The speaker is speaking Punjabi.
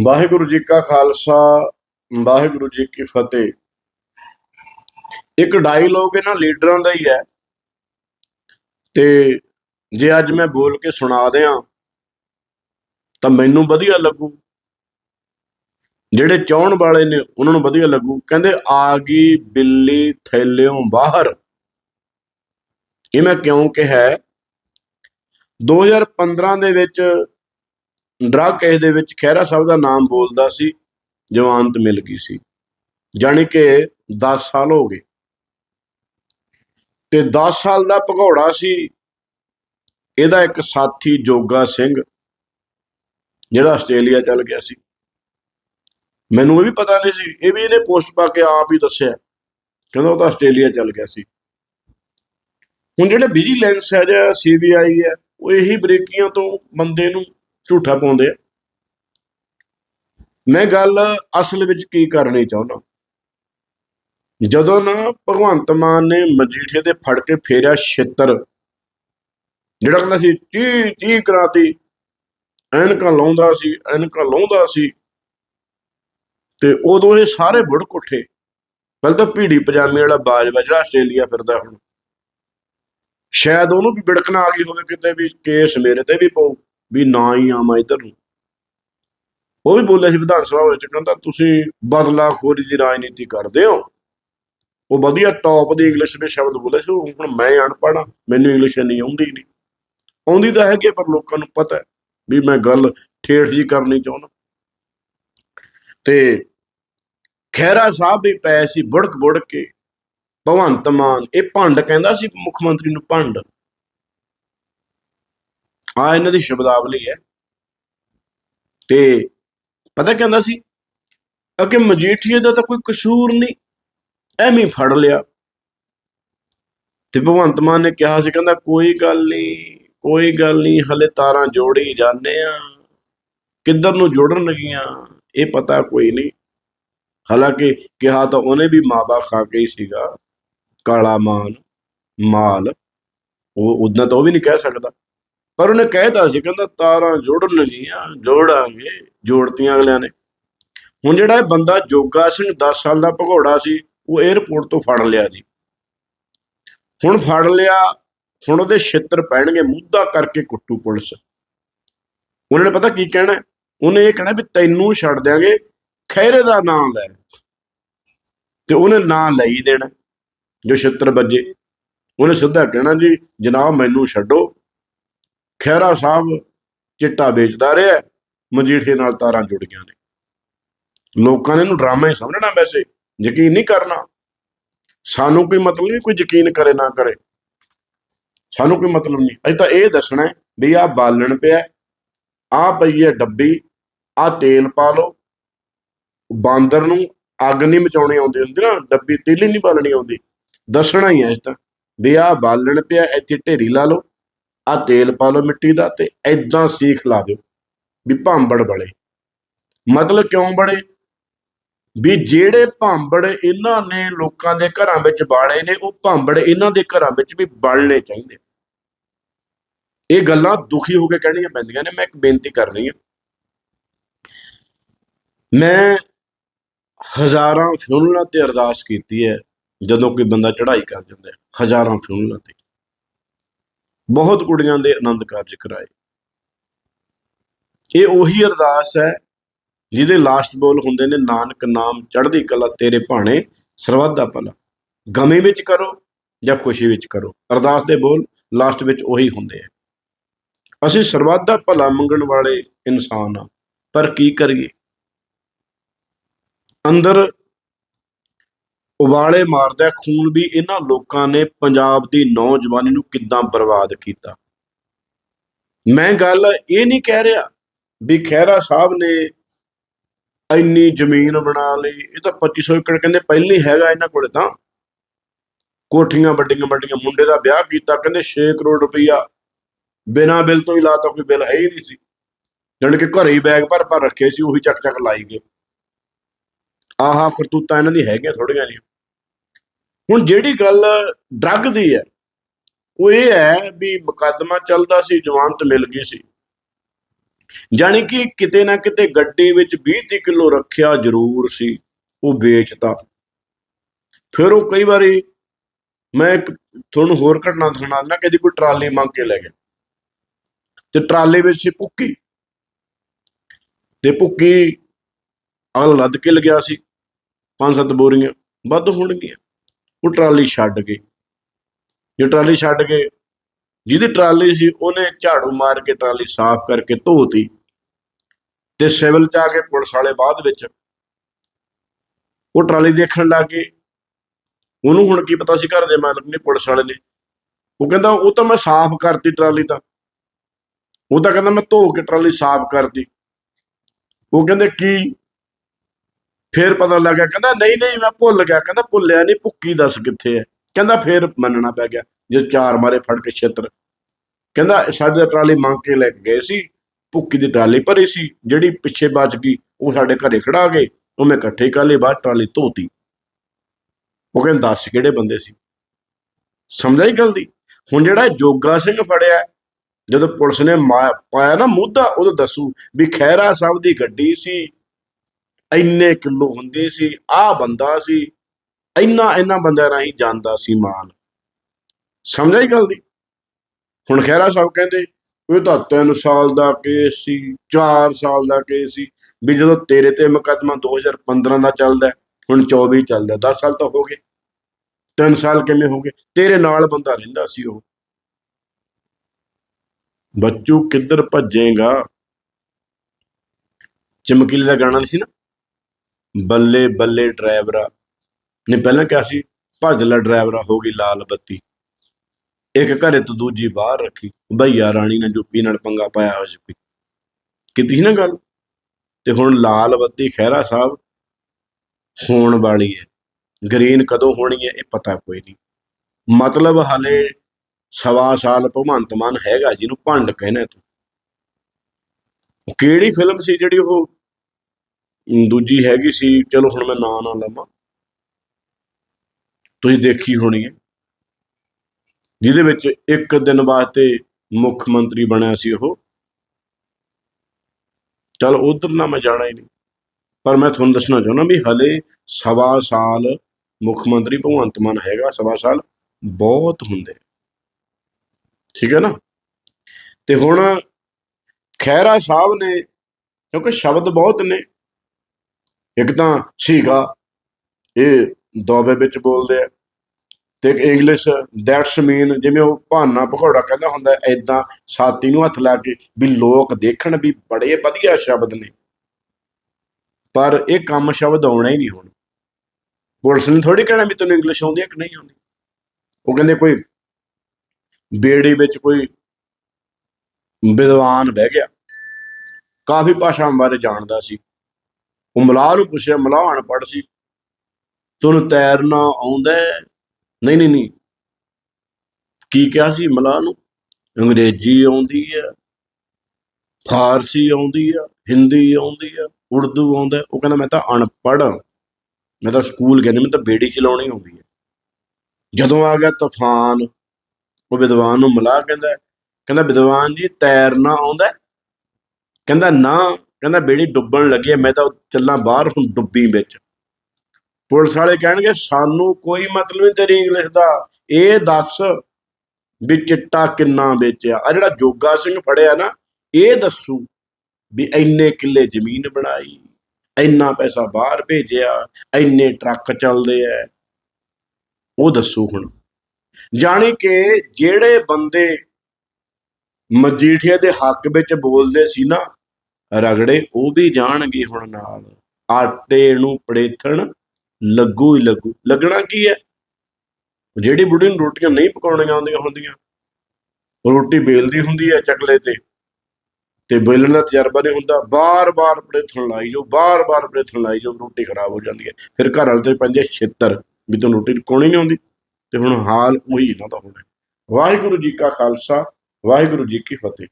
ਵਾਹਿਗੁਰੂ ਜੀ ਕਾ ਖਾਲਸਾ, ਵਾਹਿਗੁਰੂ ਜੀ ਕੀ ਫਤਿਹ। ਇੱਕ ਡਾਇਲੋਗ ਇਹਨਾਂ ਲੀਡਰਾਂ ਦਾ ਹੀ ਹੈ। ਤੇ ਜੇ ਅੱਜ ਮੈਂ ਬੋਲ ਕੇ ਸੁਣਾ ਦਿਆਂ, ਤਾਂ ਮੈਨੂੰ ਵਧੀਆ ਲੱਗੂ। ਜਿਹੜੇ ਚਾਹਣ ਵਾਲੇ ਨੇ, ਉਹਨਾਂ ਨੂੰ ਵਧੀਆ ਲੱਗੂ। ਕਹਿੰਦੇ, ਆ ਗਈ ਬਿੱਲੀ ਥੈਲਿਓਂ ਬਾਹਰ। ਇਹ ਮੈਂ ਕਿਉਂ ਕਿਹਾ 2015 ਦੇ ਵਿੱਚ ਡਰਗ ਕੇਸ ਦੇ ਵਿੱਚ ਖਹਿਰਾ ਸਾਹਿਬ ਦਾ ਨਾਮ ਬੋਲਦਾ ਸੀ, ਜਵਾਨਤ ਮਿਲ ਗਈ ਸੀ। ਜਾਣੀ ਕਿ 10 ਸਾਲ ਹੋ ਗਏ। ਤੇ 10 ਸਾਲ ਦਾ ਭਗੌੜਾ ਸੀ, ਇਹਦਾ ਇੱਕ ਸਾਥੀ ਜੋਗਾ ਸਿੰਘ, ਜਿਹੜਾ ਆਸਟ੍ਰੇਲੀਆ ਚੱਲ ਗਿਆ ਸੀ। ਮੈਨੂੰ ਇਹ ਵੀ ਪਤਾ ਨਹੀਂ ਸੀ, ਇਹ ਵੀ ਇਹਨੇ ਪੋਸਟ ਪਾ ਕੇ ਆਪ ਹੀ ਦੱਸਿਆ, ਕਹਿੰਦਾ ਉਹ ਤਾਂ ਆਸਟ੍ਰੇਲੀਆ ਚੱਲ ਗਿਆ ਸੀ। ਹੁਣ ਜਿਹੜੇ ਵਿਜੀਲੈਂਸ ਹੈ ਜਾਂ ਸੀਬੀਆਈ ਹੈ, ਉਹ ਇਹੀ ਬਰੇਕੀਆਂ ਤੋਂ ਬੰਦੇ ਨੂੰ ਝੂਠਾ ਪਾਉਂਦੇ ਆ। ਮੈਂ ਗੱਲ ਅਸਲ ਵਿੱਚ ਕੀ ਕਰਨੀ ਚਾਹੁੰਦਾ? ਜਦੋਂ ਨਾ ਭਗਵੰਤ ਮਾਨ ਨੇ ਮਜੀਠੇ ਦੇ ਫੜ ਕੇ ਫੇਰਿਆ ਛਿੱਤਰ, ਜਿਹੜਾ ਕਹਿੰਦਾ ਸੀ ਟੀ ਟੀ ਕਰਾਤੀ, ਐਨਕਾਂ ਲਾਉਂਦਾ ਸੀ, ਐਨਕਾਂ ਲਾਉਂਦਾ ਸੀ। ਤੇ ਉਦੋਂ ਇਹ ਸਾਰੇ ਬੁੜ ਕੁੱਠੇ ਪਹਿਲਾਂ ਤਾਂ ਪੀੜੀ ਪਜਾਮੇ ਵਾਲਾ ਬਾਜਵਾ ਜਿਹੜਾ ਆਸਟ੍ਰੇਲੀਆ ਫਿਰਦਾ ਹੁਣ। ਸ਼ਾਇਦ ਉਹਨੂੰ ਵੀ ਬਿੜਕਣਾ ਆ ਗਈ ਹੋਵੇ ਕਿਤੇ ਵੀ, ਕੇਸ ਮੇਰੇ ਤੇ ਵੀ ਪਊ। ਵੀ ਨਾ ਹੀ ਆਵਾਂ ਇੱਧਰ ਨੂੰ ਉਹ ਵੀ ਬੋਲਿਆ ਸੀ ਵਿਧਾਨ ਸਭਾ ਵਿੱਚ, ਕਹਿੰਦਾ ਤੁਸੀਂ ਬਦਲਾਖੋਰੀ ਦੀ ਰਾਜਨੀਤੀ ਕਰਦੇ ਹੋ। ਉਹ ਵਧੀਆ ਟੌਪ ਦੀ ਇੰਗਲਿਸ਼ ਵਿੱਚ ਸ਼ਬਦ ਬੋਲੇ ਸੀ, ਉਹ ਹੁਣ ਮੈਂ ਅਨਪੜ੍ਹ ਹਾਂ, ਮੈਨੂੰ ਇੰਗਲਿਸ਼ ਨਹੀਂ ਆਉਂਦੀ ਨਹੀਂ। ਆਉਂਦੀ ਤਾਂ ਹੈਗੀ ਪਰ ਲੋਕਾਂ ਨੂੰ ਪਤਾ ਹੈ ਵੀ ਮੈਂ ਗੱਲ ਠੇਠ ਜੀ ਕਰਨੀ ਚਾਹੁੰਦਾ। ਤੇ ਖੈਰਾ ਸਾਹਿਬ ਵੀ ਪਏ ਸੀ ਬੁੜਕ ਬੁੜਕ ਕੇ ਭਗਵੰਤ ਮਾਨ, ਇਹ ਭੰਡ ਕਹਿੰਦਾ ਸੀ ਮੁੱਖ ਮੰਤਰੀ ਨੂੰ ਭੰਡ। ਆ ਇਹਨਾਂ ਦੀ ਸ਼ਬਦਾਵਲੀ ਹੈ। ਤੇ ਪਤਾ ਕਹਿੰਦਾ ਸੀ? ਕਿ ਮਜੀਠੀਏ ਦਾ ਤਾਂ ਕੋਈ ਕਸੂਰ ਨਹੀਂ, ਐਵੇਂ ਫੜ ਲਿਆ। ਤੇ ਭਗਵੰਤ ਮਾਨ ਨੇ ਕਿਹਾ ਸੀ, ਕਹਿੰਦਾ, ਕੋਈ ਗੱਲ ਨਹੀਂ, ਕੋਈ ਗੱਲ ਨਹੀਂ, ਹਲੇ ਤਾਰਾਂ ਜੋੜੀ ਜਾਂਦੇ ਆ। ਕਿੱਧਰ ਨੂੰ ਜੋੜਨ ਲੱਗੀਆਂ, ਇਹ ਪਤਾ ਕੋਈ ਨਹੀਂ। ਹਾਲਾਂਕਿ ਕਿਹਾ ਤਾਂ ਉਹਨੇ ਵੀ ਮਾਵਾ ਖਾ ਕੇ ਹੀ ਸੀਗਾ, ਕਾਲਾ ਮਾਨ, ਮਾਲ। ਉਹ ਉਦਾਂ ਤਾਂ ਉਹ ਵੀ ਨਹੀਂ ਕਹਿ ਸਕਦਾ। ਪਰ ਉਹਨੇ ਕਹਿਤਾ ਸੀ, ਕਹਿੰਦਾ ਤਾਰਾਂ ਜੋੜਨ ਜੀਆਂ ਜੋੜਾਂਗੇ, ਜੋੜਤੀਆਂ ਅਗਲਿਆਂ ਨੇ। ਹੁਣ ਜਿਹੜਾ ਇਹ ਬੰਦਾ ਜੋਗਾ ਸਿੰਘ 10 ਸਾਲ ਦਾ ਭਗੌੜਾ ਸੀ, ਉਹ 에ਅਰਪੋਰਟ ਤੋਂ ਫੜ ਲਿਆ ਜੀ। ਹੁਣ ਫੜ ਲਿਆ, ਹੁਣ ਉਹਦੇ ਛਿੱਤਰ ਪੈਣਗੇ, ਮੁੱਦਾ ਕਰਕੇ ਕੁੱਟੂ ਪੁਲਿਸ। ਉਹਨਾਂ ਨੇ ਪਤਾ ਕੀ ਕਹਿਣਾ? ਉਹਨੇ ਇਹ ਕਹਿਣਾ ਵੀ ਤੈਨੂੰ ਛੱਡ ਦਿਆਂਗੇ ਖੈਰੇ ਦਾ ਨਾਮ ਲੈ। ਤੇ ਉਹਨੇ ਨਾਂ ਲਈ ਦੇਣਾ, ਜੋ ਛਿੱਤਰ ਵੱਜੇ। ਉਹਨੇ ਸਿੱਧਾ ਕਹਿਣਾ ਜੀ, ਜਨਾਬ ਮੈਨੂੰ ਛੱਡੋ ਖੈਰਾ ਸਾਹਿਬ ਚਿੱਟਾ ਵੇਚਦਾ ਰਿਹਾ ਮਜੀਠੇ ਨਾਲ ਤਾਰਾਂ ਜੁੜ ਗਈਆਂ ਨੇ। ਲੋਕਾਂ ਨੇ ਇਹਨੂੰ ਡਰਾਮਾ ਹੀ ਸਮਝਣਾ ਵੈਸੇ, ਯਕੀਨ ਨਹੀਂ ਕਰਨਾ। ਸਾਨੂੰ ਕੋਈ ਮਤਲਬ ਨਹੀਂ ਕੋਈ ਯਕੀਨ ਕਰੇ ਨਾ ਕਰੇ। ਸਾਨੂੰ ਕੋਈ ਮਤਲਬ ਨਹੀਂ। ਅਸੀਂ ਤਾਂ ਇਹ ਦੱਸਣਾ ਵੀ ਆਹ ਬਾਲਣ ਪਿਆ ਆ ਪਈ ਹੈ ਡੱਬੀ ਆ ਤੇਲ ਪਾ ਲਓ। ਬਾਂਦਰ ਨੂੰ ਅੱਗ ਨਹੀਂ ਮਚਾਉਣੀ ਆਉਂਦੀ ਹੁੰਦੀ ਨਾ, ਡੱਬੀ ਤੇਲੀ ਨਹੀਂ ਬਾਲਣੀ ਆਉਂਦੀ। ਦੱਸਣਾ ਹੀ ਹੈ ਇਸ ਤਾਂ ਵੀ ਆਹ ਬਾਲਣ ਪਿਆ, ਇੱਥੇ ਢੇਰੀ ਲਾ ਲਓ। ਆ ਤੇਲ ਪਾ ਲਓ ਮਿੱਟੀ ਦਾ ਤੇ ਐਦਾਂ ਸੀਖ ਲਾ ਦਿਓ ਵੀ ਭਾਂਬੜ ਬੜੇ। ਮਤਲਬ ਕਿਉਂ ਬੜੇ? ਵੀ ਜਿਹੜੇ ਭਾਂਬੜ ਇਹਨਾਂ ਨੇ ਲੋਕਾਂ ਦੇ ਘਰਾਂ ਵਿੱਚ ਬਾਲੇ ਨੇ, ਉਹ ਭਾਂਬੜ ਇਹਨਾਂ ਦੇ ਘਰਾਂ ਵਿੱਚ ਵੀ ਬਲਣੇ ਚਾਹੀਦੇ। ਇਹ ਗੱਲਾਂ ਦੁਖੀ ਹੋ ਕੇ ਕਹਿਣੀਆਂ ਪੈਂਦੀਆਂ ਨੇ, ਮੈਂ ਇੱਕ ਬੇਨਤੀ ਕਰਨੀ ਹੈ ਮੈਂ ਹਜ਼ਾਰਾਂ ਫਿਊਨਲਾਂ ਤੇ ਅਰਦਾਸ ਕੀਤੀ ਹੈ, ਜਦੋਂ ਕੋਈ ਬੰਦਾ ਚੜ੍ਹਾਈ ਕਰ ਜਾਂਦਾ ਹਜ਼ਾਰਾਂ ਫਿਊਨਲਾਂ ਤੇ। ਬਹੁਤ ਕੁੜੀਆਂ ਦੇ ਆਨੰਦ ਕਾਰਜ ਕਰਾਏ। ਇਹ ਉਹੀ ਅਰਦਾਸ ਹੈ, ਜਿਹਦੇ ਲਾਸਟ ਬੋਲ ਹੁੰਦੇ ਨੇ, ਨਾਨਕ ਨਾਮ ਚੜ੍ਹਦੀ ਕਲਾ ਤੇਰੇ ਭਾਣੇ ਸਰਬੱਤ ਦਾ ਭਲਾ। ਗਮੇ ਵਿੱਚ ਕਰੋ ਜਾਂ ਖੁਸ਼ੀ ਵਿੱਚ ਕਰੋ। ਅਰਦਾਸ ਦੇ ਬੋਲ ਲਾਸਟ ਵਿੱਚ ਉਹੀ ਹੁੰਦੇ ਆ। ਅਸੀਂ ਸਰਬੱਤ ਦਾ ਭਲਾ ਮੰਗਣ ਵਾਲੇ ਇਨਸਾਨ ਆ ਪਰ ਕੀ ਕਰੀਏ? ਅੰਦਰ ਉਬਾਲੇ ਮਾਰਦਾ ਖੂਨ ਵੀ ਇਹਨਾਂ ਲੋਕਾਂ ਨੇ ਪੰਜਾਬ ਦੀ ਨੌਜਵਾਨੀ ਨੂੰ ਕਿੱਦਾਂ ਬਰਬਾਦ ਕੀਤਾ। ਮੈਂ ਗੱਲ ਇਹ ਨਹੀਂ ਕਹਿ ਰਿਹਾ ਵੀ ਖਹਿਰਾ ਸਾਹਿਬ ਨੇ ਇੰਨੀ ਜ਼ਮੀਨ ਬਣਾ ਲਈ, ਇਹ ਤਾਂ 2500 ਏਕੜ ਕਹਿੰਦੇ ਪਹਿਲਾਂ ਹੀ ਹੈਗਾ ਇਹਨਾਂ ਕੋਲੇ ਤਾਂ। ਕੋਠੀਆਂ ਵੱਡੀਆਂ ਵੱਡੀਆਂ, ਮੁੰਡੇ ਦਾ ਵਿਆਹ ਕੀਤਾ, ਕਹਿੰਦੇ 6 ਕਰੋੜ ਰੁਪਈਆ। ਬਿਨਾਂ ਬਿੱਲ ਤੋਂ ਹੀ ਲਾਤਾ ਕੋਈ ਬਿੱਲ ਹੈ ਹੀ ਨਹੀਂ ਸੀ। ਜਾਣੀ ਕਿ ਘਰੇ ਹੀ ਬੈਗ ਭਰ ਭਰ ਰੱਖੇ ਸੀ, ਉਹੀ ਚੱਕ ਚੱਕ ਲਾਈ ਗਏ। ਆਹਾ, ਕਰਤੂਤਾਂ ਇਹਨਾਂ ਦੀ ਹੈਗੀਆਂ ਥੋੜੀਆਂ ਜਿਹੀਆਂ। ਹੁਣ ਜਿਹੜੀ ਗੱਲ ਡਰੱਗ ਦੀ ਹੈ, ਉਹ ਇਹ ਹੈ ਵੀ ਮੁਕੱਦਮਾ ਚੱਲਦਾ ਸੀ ਜਵਾਨਤ ਮਿਲ ਗਈ ਸੀ। ਜਾਣੀ ਕਿ ਕਿਤੇ ਨਾ ਕਿਤੇ ਗੱਡੀ ਵਿੱਚ 20 ਕਿਲੋ ਰੱਖਿਆ ਜ਼ਰੂਰ ਸੀ, ਉਹ ਵੇਚਤਾ। ਫਿਰ ਉਹ ਕਈ ਵਾਰੀ ਮੈਂ ਇੱਕ ਤੁਹਾਨੂੰ ਹੋਰ ਘਟਨਾ ਸੁਣਾ ਦਿੰਦਾ ਕਦੀ ਕੋਈ ਟਰਾਲੀ ਮੰਗ ਕੇ ਲੈ ਗਿਆ। ਤੇ ਟਰਾਲੇ ਵਿੱਚ ਸੀ ਭੁੱਕੀ। ਤੇ ਭੁੱਕੀ ਅਗਲ ਲੱਦ ਕੇ ਲਗਿਆ ਸੀ, ਪੰਜ ਸੱਤ ਬੋਰੀਆਂ, ਵੱਧ ਹੋਣਗੀਆਂ। ਉਹ ਟਰਾਲੀ ਛੱਡ ਗਈ ਜੇ ਟਰਾਲੀ ਛੱਡ ਕੇ ਜਿਹਦੀ ਟਰਾਲੀ ਸੀ, ਉਹਨੇ ਝਾੜੂ ਮਾਰ ਕੇ ਟਰਾਲੀ ਸਾਫ਼ ਕਰਕੇ ਧੋਤੀ ਤੇ ਸਿਵਲ ਚ ਆ ਕੇ ਪੁਲਿਸ ਵਾਲੇ ਬਾਅਦ ਵਿੱਚ ਉਹ ਟਰਾਲੀ ਦੇਖਣ ਲੱਗ ਗਏ। ਉਹਨੂੰ ਹੁਣ ਕੀ ਪਤਾ ਸੀ ਘਰ ਦੇ ਮਾਲਕ ਨੇ, ਪੁਲਿਸ ਵਾਲੇ ਨੇ। ਉਹ ਕਹਿੰਦਾ, ਉਹ ਤਾਂ ਮੈਂ ਸਾਫ਼ ਕਰਤੀ ਟਰਾਲੀ ਤਾਂ। ਉਹ ਤਾਂ ਕਹਿੰਦਾ, ਮੈਂ ਧੋ ਕੇ ਟਰਾਲੀ ਸਾਫ਼ ਕਰਤੀ। ਉਹ ਕਹਿੰਦੇ, ਕੀ ਫੇਰ ਪਤਾ ਲੱਗਾ ਕਹਿੰਦਾ ਨਹੀਂ ਨਹੀਂ, ਮੈਂ ਭੁੱਲ ਗਿਆ। ਕਹਿੰਦਾ ਭੁੱਲਿਆ ਨਹੀਂ, ਭੁੱਕੀ ਦੱਸ ਕਿੱਥੇ ਹੈ? ਕਹਿੰਦਾ ਫੇਰ ਮੰਨਣਾ ਪੈ ਗਿਆ, ਜੇ ਚਾਰ ਮਾਰੇ ਫੜ ਕੇ ਛੇਤਰ। ਕਹਿੰਦਾ ਸਾਡੇ ਟਰਾਲੀ ਮੰਗ ਕੇ ਲੈ ਕੇ ਗਏ ਸੀ, ਭੁੱਕੀ ਦੀ ਟਰਾਲੀ ਭਰੀ ਸੀ, ਜਿਹੜੀ ਪਿੱਛੇ ਬਚ ਗਈ, ਉਹ ਸਾਡੇ ਘਰੇ ਖੜਾ ਗਏ ਉਹ ਮੈਂ ਇਕੱਠੇ ਕਰ ਲਈ, ਬਾਅਦ ਟਰਾਲੀ ਧੋਤੀ। ਉਹ ਕਹਿੰਦਾ ਦੱਸ ਕਿਹੜੇ ਬੰਦੇ ਸੀ? ਸਮਝਾਈ ਗੱਲ ਦੀ? ਹੁਣ ਜਿਹੜਾ ਜੋਗਾ ਸਿੰਘ ਫੜਿਆ, ਜਦੋਂ ਪੁਲਿਸ ਨੇ ਮਾ- ਪਾਇਆ ਨਾ ਮੁੱਦਾ ਉਦੋਂ ਦੱਸੂ ਵੀ ਖੈਰਾ ਸਾਹਿਬ ਦੀ ਗੱਡੀ ਸੀ ਇੰਨੇ ਕਿਲੋ ਹੁੰਦੀ ਸੀ, ਆਹ ਬੰਦਾ ਸੀ, ਇੰਨਾ ਇੰਨਾ ਬੰਦਾ ਰਾਹੀਂ ਜਾਂਦਾ ਸੀ ਮਾਲ। ਸਮਝਾਈ ਗੱਲ ਦੀ? ਹੁਣ ਖੈਰਾ ਸਾਹਿਬ ਕਹਿੰਦੇ, ਇਹ ਤਾਂ 3 ਸਾਲ ਦਾ ਕੇਸ ਸੀ 4 ਸਾਲ ਦਾ ਕੇਸ ਸੀ, ਵੀ ਜਦੋਂ ਤੇਰੇ ਤੇ ਮੁਕੱਦਮਾ 2015 ਦਾ ਚੱਲਦਾ ਹੁਣ 24 ਚੱਲਦਾ 10 ਸਾਲ ਤਾਂ ਹੋ ਗਏ। 3 ਸਾਲ ਕਿਵੇਂ ਹੋ ਗਏ? ਤੇਰੇ ਨਾਲ ਬੰਦਾ ਰਹਿੰਦਾ ਸੀ ਉਹ। ਬੱਚੂ ਕਿੱਧਰ ਭੱਜੇਗਾ? ਚਮਕੀਲੇ ਦਾ ਗਾਣਾ ਸੀ ਨਾ? ਬੱਲੇ ਬੱਲੇ ਡਰਾਈਵਰਾ ਨੇ ਪਹਿਲਾਂ ਕਿਹਾ ਸੀ ਭੱਜ ਲੈ ਡਰਾਈਵਰਾ ਹੋ ਗਈ ਲਾਲ ਬੱਤੀ। ਇੱਕ ਘਰੇ ਤੋਂ ਦੂਜੀ ਬਾਹਰ ਰੱਖੀ। ਭਈਆ ਰਾਣੀ ਨੇ ਜੁੱਪੀ ਨਾਲ ਪੰਗਾ ਪਾਇਆ ਹੋਇਆ ਸੀ ਕੀਤੀ ਸੀ ਨਾ ਗੱਲ? ਤੇ ਹੁਣ ਲਾਲ ਬੱਤੀ ਖਹਿਰਾ ਸਾਹਿਬ ਹੋਣ ਵਾਲੀ ਹੈ। ਗ੍ਰੀਨ ਕਦੋਂ ਹੋਣੀ ਹੈ, ਇਹ ਪਤਾ ਕੋਈ ਨਹੀਂ। ਮਤਲਬ ਹਲੇ ਸਵਾ ਸਾਲ ਭਗਵੰਤ ਮਾਨ ਹੈਗਾ, ਜਿਹਨੂੰ ਭੰਡ ਕਹਿੰਦੇ ਤੂੰ। ਕਿਹੜੀ ਫਿਲਮ ਸੀ ਜਿਹੜੀ ਉਹ ਦੂਜੀ ਹੈਗੀ ਸੀ, ਚਲੋ ਹੁਣ ਮੈਂ ਨਾਂ ਨਾ ਲਵਾਂ। ਤੁਸੀਂ ਦੇਖੀ ਹੋਣੀ ਹੈ। ਜਿਹਦੇ ਵਿੱਚ ਇੱਕ ਦਿਨ ਵਾਸਤੇ ਮੁੱਖ ਮੰਤਰੀ ਬਣਿਆ ਸੀ ਉਹ। ਚਲ ਉਧਰ ਨਾ ਮੈਂ ਜਾਣਾ ਹੀ ਨਹੀਂ। ਪਰ ਮੈਂ ਤੁਹਾਨੂੰ ਦੱਸਣਾ ਚਾਹੁੰਦਾ ਵੀ ਹਲੇ ਸਵਾ ਸਾਲ ਮੁੱਖ ਮੰਤਰੀ ਭਗਵੰਤ ਮਾਨ ਹੈਗਾ, ਸਵਾ ਸਾਲ ਬਹੁਤ ਹੁੰਦੇ। ਠੀਕ ਹੈ ਨਾ? ਤੇ ਹੁਣ ਖੈਰਾ ਸਾਹਿਬ ਨੇ, ਕਿਉਂਕਿ ਸ਼ਬਦ ਬਹੁਤ ਨੇ ਇੱਕ ਤਾਂ ਸੀਗਾ ਇਹ ਦੋਬੇ ਵਿੱਚ ਬੋਲਦੇ ਆ। ਤੇ ਇੰਗਲਿਸ਼ ਦੈਟਸ ਮੀਨ ਜਿਵੇਂ ਉਹ ਭਾਨਾ ਭਖੌੜਾ ਕਹਿੰਦਾ ਹੁੰਦਾ ਐਦਾਂ ਛਾਤੀ ਨੂੰ ਹੱਥ ਲਾ ਕੇ ਵੀ ਲੋਕ ਦੇਖਣ ਵੀ ਬੜੇ ਵਧੀਆ ਸ਼ਬਦ ਨੇ। ਪਰ ਇਹ ਕੰਮ ਸ਼ਬਦ ਆਉਣਾ ਹੀ ਨਹੀਂ ਹੁਣ। ਪੁਲਿਸ ਨੇ ਥੋੜੀ ਕਹਿਣਾ ਵੀ ਤੈਨੂੰ ਇੰਗਲਿਸ਼ ਆਉਂਦੀ ਹੈ ਕਿ ਨਹੀਂ ਆਉਂਦੀ। ਉਹ ਕਹਿੰਦੇ ਕੋਈ ਬੇੜੀ ਵਿੱਚ ਕੋਈ ਵਿਦਵਾਨ ਬਹਿ ਗਿਆ। ਕਾਫੀ ਭਾਸ਼ਾਵਾਂ ਬਾਰੇ ਜਾਣਦਾ ਸੀ। ਉਹ ਮਲਾਹ ਨੂੰ ਪੁੱਛਿਆ, ਮਲਾਹ ਅਨਪੜ੍ਹ ਸੀ। ਤੁਹਾਨੂੰ ਤੈਰਨਾ ਆਉਂਦਾ ਨਹੀਂ ਨਹੀਂ ਨਹੀਂ। ਕੀ ਕਿਹਾ ਸੀ ਮਲਾਹ ਨੂੰ? ਅੰਗਰੇਜ਼ੀ ਆਉਂਦੀ ਹੈ, ਫਾਰਸੀ ਆਉਂਦੀ ਆ ਹਿੰਦੀ ਆਉਂਦੀ ਆ ਉਰਦੂ ਆਉਂਦਾ ਉਹ ਕਹਿੰਦਾ, ਮੈਂ ਤਾਂ ਅਨਪੜ੍ਹ ਹਾਂ। ਮੈਂ ਤਾਂ ਸਕੂਲ ਗਿਆ ਨਹੀਂ ਮੈਨੂੰ ਤਾਂ ਬੇੜੀ ਚਲਾਉਣੀ ਆਉਂਦੀ ਹੈ। ਜਦੋਂ ਆ ਗਿਆ ਤੂਫਾਨ, ਉਹ ਵਿਦਵਾਨ ਨੂੰ ਮਲਾਹ ਕਹਿੰਦਾ ਕਹਿੰਦਾ, ਵਿਦਵਾਨ ਜੀ ਤੈਰਨਾ ਆਉਂਦਾ ਕਹਿੰਦਾ, ਨਾ। ਕਹਿੰਦਾ ਬੇੜੀ ਡੁੱਬਣ ਲੱਗੀ ਮੈਂ ਤਾਂ ਚੱਲਾਂ ਬਾਹਰ ਹੁਣ ਡੁੱਬੀ ਵਿੱਚ। ਪੁਲਿਸ ਵਾਲੇ ਕਹਿਣਗੇ, ਸਾਨੂੰ ਕੋਈ ਮਤਲਬ ਨਹੀਂ ਤੇਰੀ ਇੰਗਲਿਸ਼ ਦਾ। ਇਹ ਦੱਸ ਵੀ ਚਿੱਟਾ ਕਿੰਨਾ ਵੇਚਿਆ। ਆ ਜਿਹੜਾ ਜੋਗਾ ਸਿੰਘ ਫੜਿਆ ਨਾ, ਇਹ ਦੱਸੂ ਵੀ ਇੰਨੇ ਕਿੱਲੇ ਜ਼ਮੀਨ ਬਣਾਈ, ਇੰਨਾ ਪੈਸਾ ਬਾਹਰ ਭੇਜਿਆ, ਇੰਨੇ ਟਰੱਕ ਚੱਲਦੇ ਐ। ਉਹ ਦੱਸੂ ਹੁਣ। ਜਾਣੀ ਕਿ ਜਿਹੜੇ ਬੰਦੇ ਮਜੀਠੀਆ ਦੇ ਹੱਕ ਵਿੱਚ ਬੋਲਦੇ ਸੀ ਨਾ ਰਗੜੇ ਉਹ ਵੀ ਜਾਣਗੇ ਹੁਣ ਨਾਲ। ਆਟੇ ਨੂੰ ਪੜੇਥਣ ਲੱਗੂ ਹੀ ਲੱਗੂ। ਲੱਗਣਾ ਕੀ ਹੈ? ਜਿਹੜੀ ਬੁੱਢੀ ਨੂੰ ਰੋਟੀਆਂ ਨਹੀਂ ਪਕਾਉਣੀਆਂ ਆਉਂਦੀਆਂ ਹੁੰਦੀਆਂ, ਰੋਟੀ ਬੇਲਦੀ ਹੁੰਦੀ ਹੈ ਚਕਲੇ ਤੇ ਤੇ ਬੇਲਣ ਦਾ ਤਜਰਬਾ ਨਹੀਂ ਹੁੰਦਾ। ਬਾਰ-ਬਾਰ ਪੜੇਥਣ ਲਾਈ ਜੋ ਬਾਰ-ਬਾਰ ਪੜੇਥਣ ਲਾਈ ਜੋ ਰੋਟੀ ਖਰਾਬ ਹੋ ਜਾਂਦੀ ਹੈ। ਫਿਰ ਘਰ ਵਾਲੇ ਤੇ ਪੈਂਦੇ ਛਿੱਤਰ ਵੀ ਤੈਨੂੰ ਰੋਟੀ ਪਕਾਉਣੀ ਨਹੀਂ ਆਉਂਦੀ, ਤੇ ਹੁਣ ਹਾਲ ਉਹੀ ਇਹਨਾਂ ਦਾ ਹੋਣਾ ਵਾਹਿਗੁਰੂ ਜੀ ਕਾ ਖਾਲਸਾ, ਵਾਹਿਗੁਰੂ ਜੀ ਕੀ ਫਤਿਹ।